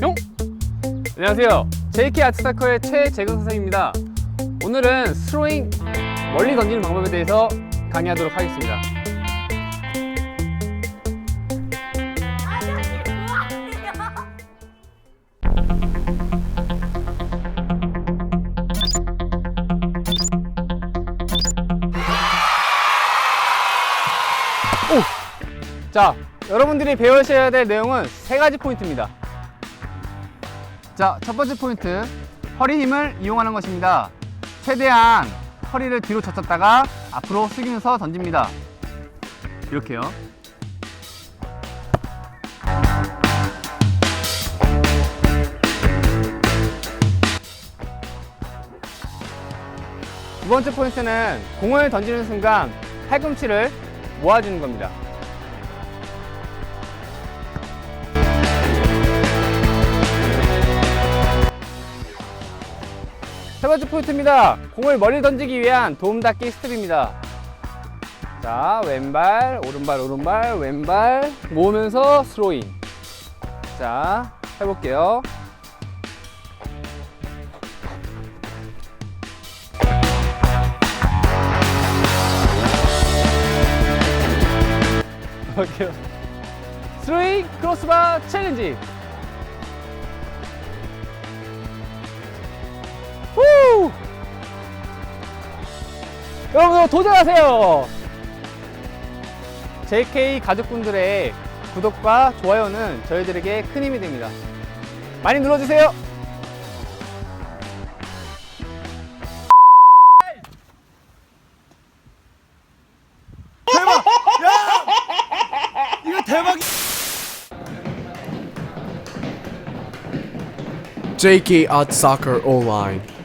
뿅! 안녕하세요. JK 아트사커의 최재근 선생입니다. 오늘은 스로잉 멀리 던지는 방법에 대해서 강의하도록 하겠습니다. 자, 여러분들이 배우셔야 될 내용은 세 가지 포인트입니다. 자, 첫 번째 포인트. 허리 힘을 이용하는 것입니다. 최대한 허리를 뒤로 젖혔다가 앞으로 숙이면서 던집니다. 이렇게요. 두 번째 포인트는 공을 던지는 순간 팔꿈치를 모아주는 겁니다. 세 번째 포인트입니다. 공을 멀리 던지기 위한 도움닫기 스텝입니다. 자, 왼발, 오른발, 오른발, 왼발 모으면서 스로잉. 자, 해볼게요. 볼게요. 스로잉 크로스바 챌린지. 여러분 도전하세요. JK 가족분들의 구독과 좋아요는 저희들에게 큰 힘이 됩니다. 많이 눌러주세요. 이거 대박! JK Art Soccer Online.